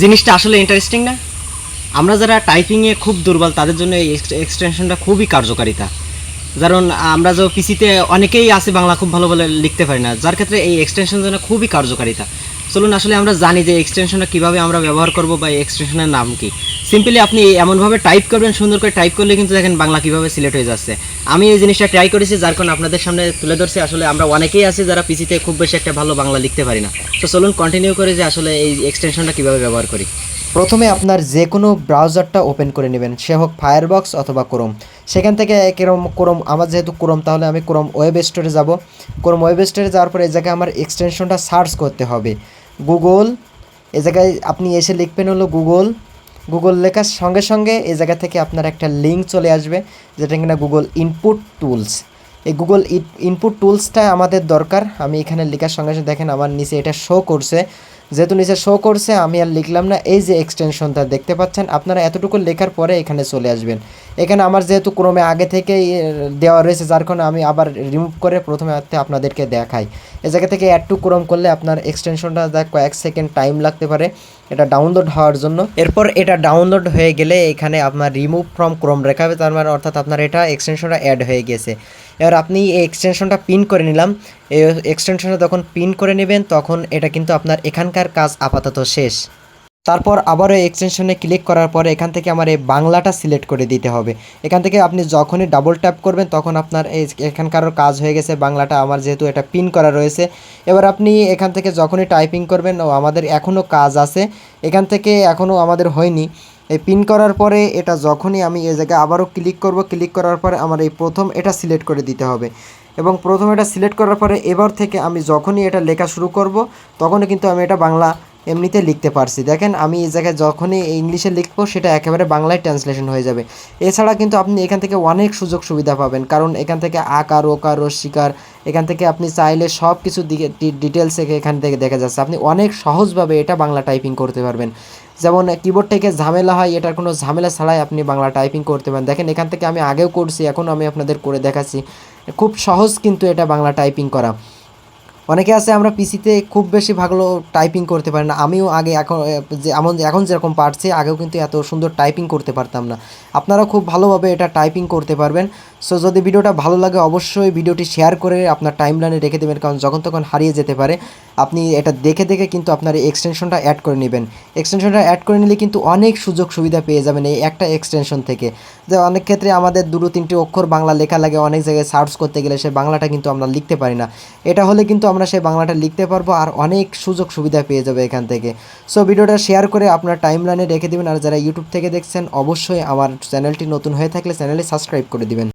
জিনিসটা আসলে ইন্টারেস্টিং না। আমরা যারা টাইপিংয়ে খুব দুর্বল, তাদের জন্য এই এক্সটেনশনটা খুবই কার্যকারিতা। কারণ আমরা যে পিসিতে অনেকেই আছে বাংলা খুব ভালো বলে লিখতে পারি না, যার ক্ষেত্রে এই এক্সটেনশন জন্য খুবই কার্যকারিতা। চলুন, আসলে আমরা জানি যে এক্সটেনশনটা কীভাবে আমরা ব্যবহার করব বা এক্সটেনশনের নাম কি। সিম্পলি আপনি এমনভাবে টাইপ করবেন, সুন্দর করে টাইপ করলে কিন্তু দেখেন বাংলা কীভাবে সিলেক্ট হয়ে যাচ্ছে। আমি এই জিনিসটা ট্রাই করেছি, যার কারণে আপনাদের সামনে তুলে ধরছি। আসলে আমরা অনেকেই আছি যারা পিসিতে খুব বেশি একটা ভালো বাংলা লিখতে পারি না। তো চলুন কন্টিনিউ করে যে আসলে এই এক্সটেনশনটা কীভাবে ব্যবহার করি। প্রথমে আপনার যে কোনো ব্রাউজারটা ওপেন করে নেবেন, সে হোক ফায়ারবক্স অথবা ক্রোম সেখান থেকে কিরম ক্রোম আমার যেহেতু ক্রোম তাহলে আমি ক্রোম ওয়েব স্টোরে যাব। ক্রোম ওয়েব স্টোরে যাওয়ার পরে এই জায়গায় আমার এক্সটেনশনটা সার্চ করতে হবে। গুগল এ জায়গায় আপনি এসে লিখবেন হলো গুগল গুগল লেখার সঙ্গে সঙ্গে এই জায়গা থেকে আপনার একটা লিঙ্ক চলে আসবে, যেটা কিনা গুগল ইনপুট টুলস এই গুগল ইনপুট টুলসটা আমাদের দরকার। আমি এখানে লেখার সঙ্গে সঙ্গে দেখেন আমার নিচে এটা শো করছে। যেহেতু নিচে শো করছে আমি আর লিখলাম না এই যে এক্সটেনশনটা দেখতে পাচ্ছেন আপনারা এতটুকু লেখার পরে এখানে চলে আসবেন। এখানে আমার যেহেতু ক্রমে আগে থেকেই এ, দেওয়া রয়েছে যার কারণে আমি আবার রিমুভ করে প্রথমে আপনাদেরকে দেখাই। এই জায়গা থেকে অ্যাড টু ক্রম করলে আপনার এক্সটেনশনটা কয়েক সেকেন্ড টাইম লাগতে পারে। এটা ডাউনলোড হওয়ার জন্য। এরপর এটা ডাউনলোড হয়ে গেলে এখানে আপনার রিমুভ ফ্রম ক্রোম রেখাবে তার মানে অর্থাৎ আপনার এটা এক্সটেনশনটা অ্যাড হয়ে গেছে। এবার আপনি এই এক্সটেনশনটা পিন করে নিলাম। এই এক্সটেনশনটা যখন পিন করে নেবেন, তখন এটা কিন্তু আপনার এখানকার কাজ আপাতত শেষ। তারপর আবারও এক্সটেনশনে ক্লিক করার পরে এখান থেকে আমার এই বাংলাটা সিলেক্ট করে দিতে হবে। এখান থেকে আপনি যখনই ডাবল ট্যাপ করবেন, তখন আপনার এই এখানকারও কাজ হয়ে গেছে, বাংলাটা আমার যেহেতু এটা পিন করা রয়েছে। এবার আপনি এখান থেকে যখনই টাইপিং করবেন, ও আমাদের এখনও কাজ আছে। এখান থেকে এখনও আমাদের হয়নি। এই পিন করার পরে এটা যখনই আমি এই জায়গায় আবারও ক্লিক করব ক্লিক করার পরে আমার এই প্রথম এটা সিলেক্ট করে দিতে হবে। এবং প্রথম এটা সিলেক্ট করার পরে এবার থেকে আমি যখনই এটা লেখা শুরু করব, তখনই কিন্তু আমি এটা বাংলা এমনিতে লিখতে পারছি। দেখেন, আমি এই জায়গায় যখনই ইংলিশে লিখব, সেটা একেবারে বাংলায় ট্রান্সলেশন হয়ে যাবে। এছাড়া কিন্তু আপনি এখান থেকে অনেক সুযোগ সুবিধা পাবেন, কারণ এখান থেকে আকার, ওকার রস্বীকার এখান থেকে আপনি চাইলে সব কিছু ডিটেলস এখান থেকে দেখা যাচ্ছে। আপনি অনেক সহজভাবে এটা বাংলা টাইপিং করতে পারবেন। যেমন কিবোর্ড থেকে ঝামেলা হয়, এটার কোনো ঝামেলা ছাড়াই আপনি বাংলা টাইপিং করতে পারেন। দেখেন, এখান থেকে আমি আগেও করছি এখন আমি আপনাদের করে দেখাচ্ছি। খুব সহজ কিন্তু এটা বাংলা টাইপিং করা। অনেকে আছে আমরা পিসিতে খুব বেশি ভালো টাইপিং করতে পারি না। আমিও আগে এখন যে, এমন, এখন যেরকম পারছি, আগেও কিন্তু এত সুন্দর টাইপিং করতে পারতাম না। আপনারা খুব ভালোভাবে এটা টাইপিং করতে পারবেন। সো যদি ভিডিওটা ভালো লাগে, অবশ্যই ভিডিওটি শেয়ার করে আপনার টাইমলাইনে রেখে দেবেন, কারণ যখন তখন হারিয়ে যেতে পারে। আপনি এটা দেখে দেখে কিন্তু আপনার এই এক্সটেনশনটা অ্যাড করে নেবেন। এক্সটেনশনটা অ্যাড করে নিলে কিন্তু অনেক সুযোগ সুবিধা পেয়ে যাবেন এই একটা এক্সটেনশন থেকে। যে অনেক ক্ষেত্রে আমাদের দুটো তিনটি অক্ষর বাংলা লেখা লাগে, অনেক জায়গায় সার্চ করতে গেলে সে বাংলাটা কিন্তু আমরা লিখতে পারি না। এটা হলে কিন্তু আমরা সেই বাংলাটা লিখতে পারব আর অনেক সুযোগ সুবিধা পেয়ে যাবে এখান থেকে। সো ভিডিওটা শেয়ার করে আপনার টাইমলাইনে রেখে দেবেন, আর যারা ইউটিউব থেকে দেখছেন, অবশ্যই আমার চ্যানেলটি নতুন হয়ে থাকলে চ্যানেলে সাবস্ক্রাইব করে দিবেন।